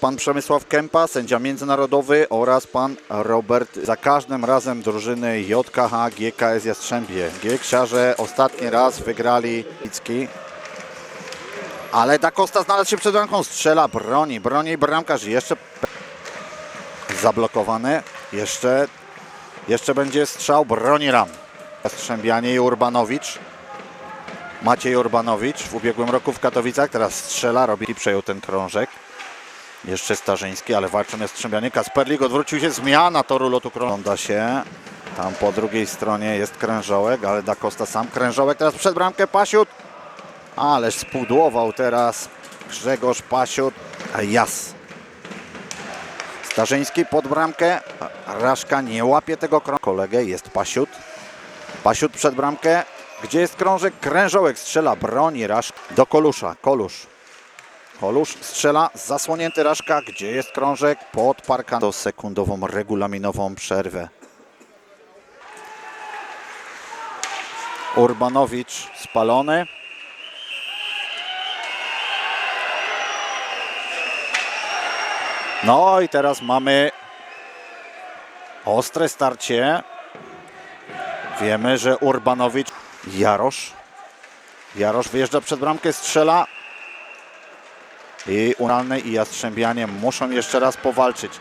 Pan Przemysław Kępa, sędzia międzynarodowy oraz pan Robert za każdym razem drużyny JKH GKS Jastrzębie. Gieksiarze ostatni raz wygrali Licki. Ale Da Costa znalazł się przed bramką, strzela, broni, broni bramkarz jeszcze zablokowane. Jeszcze, jeszcze będzie strzał, broni Ram. Jastrzębianie i Urbanowicz. Maciej Urbanowicz w ubiegłym roku w Katowicach, teraz strzela, robi i przejął ten krążek. Jeszcze Starzyński, ale walczą Jastrzębianie. Kasperlik odwrócił się, zmiana toru lotu krąża się. Tam po drugiej stronie jest Krężołek, ale Da Costa sam. Krężołek teraz przed bramkę, Pasiut. Ależ spudłował teraz Grzegorz Pasiut. A jas. Starzyński pod bramkę. Raszka nie łapie tego krążka. Kolegę jest Pasiut. Pasiut przed bramkę. Gdzie jest krążek? Krężołek strzela, broni Rasz do Kolusza. Kolusz. Kolusz strzela, zasłonięty Raszka. Gdzie jest krążek? Pod parkan do sekundową regulaminową przerwę. Urbanowicz spalony. No i teraz mamy ostre starcie. Wiemy, że Urbanowicz, Jarosz. Jarosz wyjeżdża przed bramkę, strzela. I Unalny i Jastrzębianie muszą jeszcze raz powalczyć.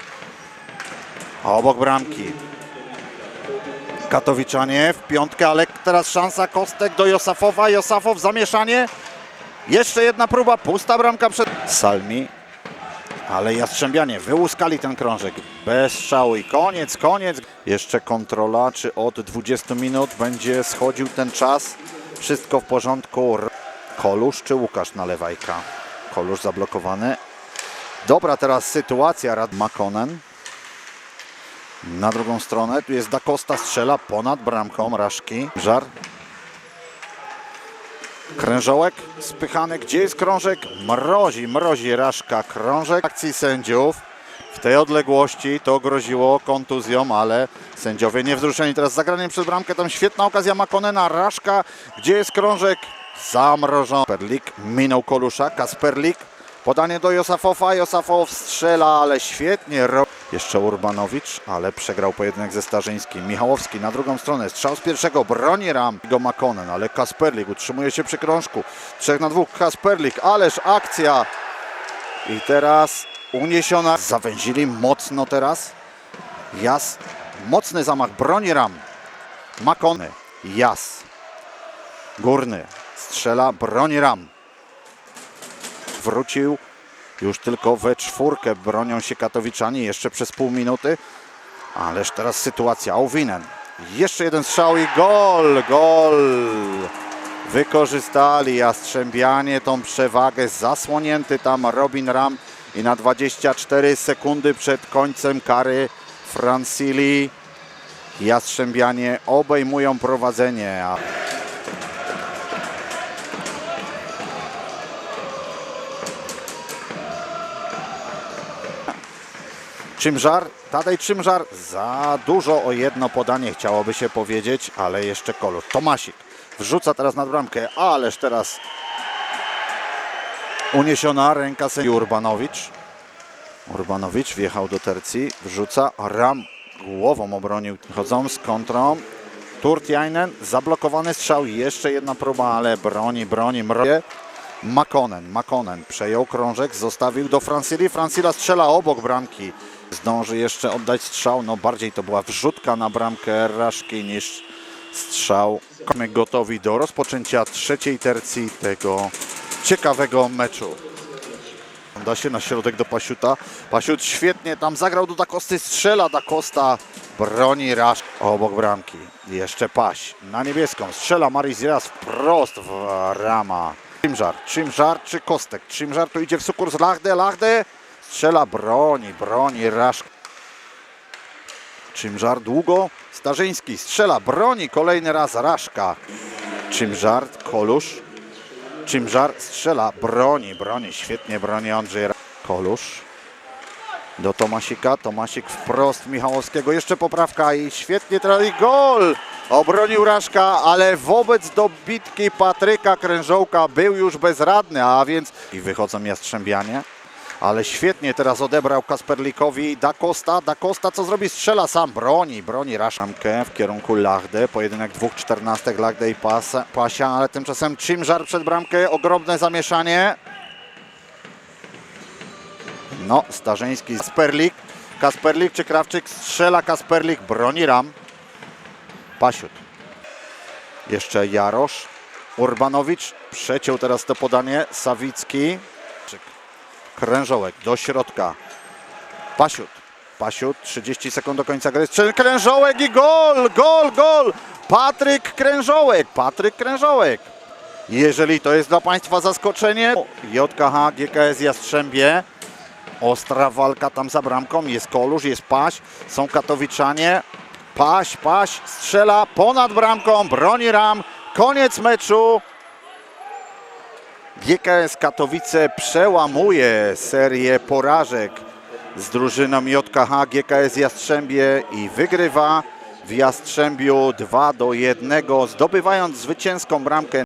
Obok bramki. Katowiczanie w piątkę, ale teraz szansa Kostek do Josafowa. Josafow zamieszanie. Jeszcze jedna próba, pusta bramka przed Salmi. Ale Jastrzębianie wyłuskali ten krążek bez szału i koniec, koniec. Jeszcze kontrola, czy od 20 minut będzie schodził ten czas. Wszystko w porządku. Kolusz czy Łukasz Nalewajka? Kolusz zablokowany. Dobra teraz sytuacja. Rad Makonen. Na drugą stronę, tu jest Da Costa, strzela ponad bramką Raszki. Żar. Krężołek spychany. Gdzie jest krążek? Mrozi, mrozi Raszka. Krążek akcji sędziów. W tej odległości to groziło kontuzją, ale sędziowie nie wzruszeni. Teraz zagraniem przez bramkę. Tam świetna okazja Makonena. Raszka. Gdzie jest krążek? Zamrożony. Kasperlik minął Kolusza. Kasperlik. Podanie do Josafowa. Josafow strzela, ale świetnie. Jeszcze Urbanowicz, ale przegrał pojedynek ze Starzyńskim. Michałowski na drugą stronę. Strzał z pierwszego. Broni Ram. Go Makonen, ale Kasperlik utrzymuje się przy krążku. Trzech na dwóch. Kasperlik. Ależ akcja. I teraz uniesiona. Zawęzili mocno teraz. Jas. Mocny zamach. Broni Ram. Makony. Jas. Górny. Strzela. Broni Ram. Wrócił. Już tylko we czwórkę bronią się Katowiczanie. Jeszcze przez pół minuty. Ależ teraz sytuacja. Ołwinen. Jeszcze jeden strzał i gol. Gol. Wykorzystali Jastrzębianie tą przewagę. Zasłonięty tam Robin Ram. I na 24 sekundy przed końcem kary Francili Jastrzębianie obejmują prowadzenie. Czymżar, Tadej Czymżar, za dużo o jedno podanie chciałoby się powiedzieć, ale jeszcze kolor. Tomasik wrzuca teraz nad bramkę, ależ teraz uniesiona ręka sędzi Urbanowicz. Urbanowicz wjechał do tercji, wrzuca, Ram głową obronił, chodzą z kontrą. Turtiainen, zablokowany strzał, jeszcze jedna próba, ale broni, broni, mrozie. Makonen, Makonen przejął krążek, zostawił do Francili. Francila strzela obok bramki. Zdąży jeszcze oddać strzał. No bardziej to była wrzutka na bramkę Raszki niż strzał. My gotowi do rozpoczęcia trzeciej tercji tego ciekawego meczu. Da się na środek do Pasiuta. Pasiut świetnie tam zagrał do Dakosty, strzela Dakosta, broni Rasz obok bramki. Jeszcze Paś na niebieską, strzela Maris raz wprost w rama. Czymżar, Czymżar czy Kostek? Czymżar tu idzie w sukurs Lachde, Lachde strzela, broni, broni Rasz. Czymżar długo, Starzyński strzela, broni kolejny raz Raszka. Czymżar, Kolusz, Czymżar strzela, broni, broni, świetnie broni Andrzej Kolusz. Do Tomasika, Tomasik wprost Michałowskiego, jeszcze poprawka i świetnie teraz i gol! Obronił Raszka, ale wobec dobitki Patryka Krężołka był już bezradny, a więc i wychodzą Jastrzębianie. Ale świetnie teraz odebrał Kasperlikowi Da Costa. Da Costa co zrobi? Strzela sam, broni, broni Raszamkę w kierunku Lachdy. Pojedynek dwóch czternastek, Lachdę i Pasa, Pasia, ale tymczasem Czymżar przed bramkę. Ogromne zamieszanie. No, Starzyński, Kasperlik. Kasperlik czy Krawczyk strzela, Kasperlik broni ram. Pasiut. Jeszcze Jarosz. Urbanowicz przeciął teraz to podanie. Sawicki. Krężołek do środka. Pasiut. Pasiut, 30 sekund do końca gry. Krężołek i gol, gol, gol. Patryk Krężołek, Patryk Krężołek. Jeżeli to jest dla Państwa zaskoczenie, JKH GKS Jastrzębie. Ostra walka tam za bramką. Jest Kolusz, jest Paś, są Katowiczanie. Paś, Paś strzela ponad bramką, broni ram. Koniec meczu. GKS Katowice przełamuje serię porażek z drużyną JKH GKS Jastrzębie i wygrywa w Jastrzębiu 2 do 1, zdobywając zwycięską bramkę.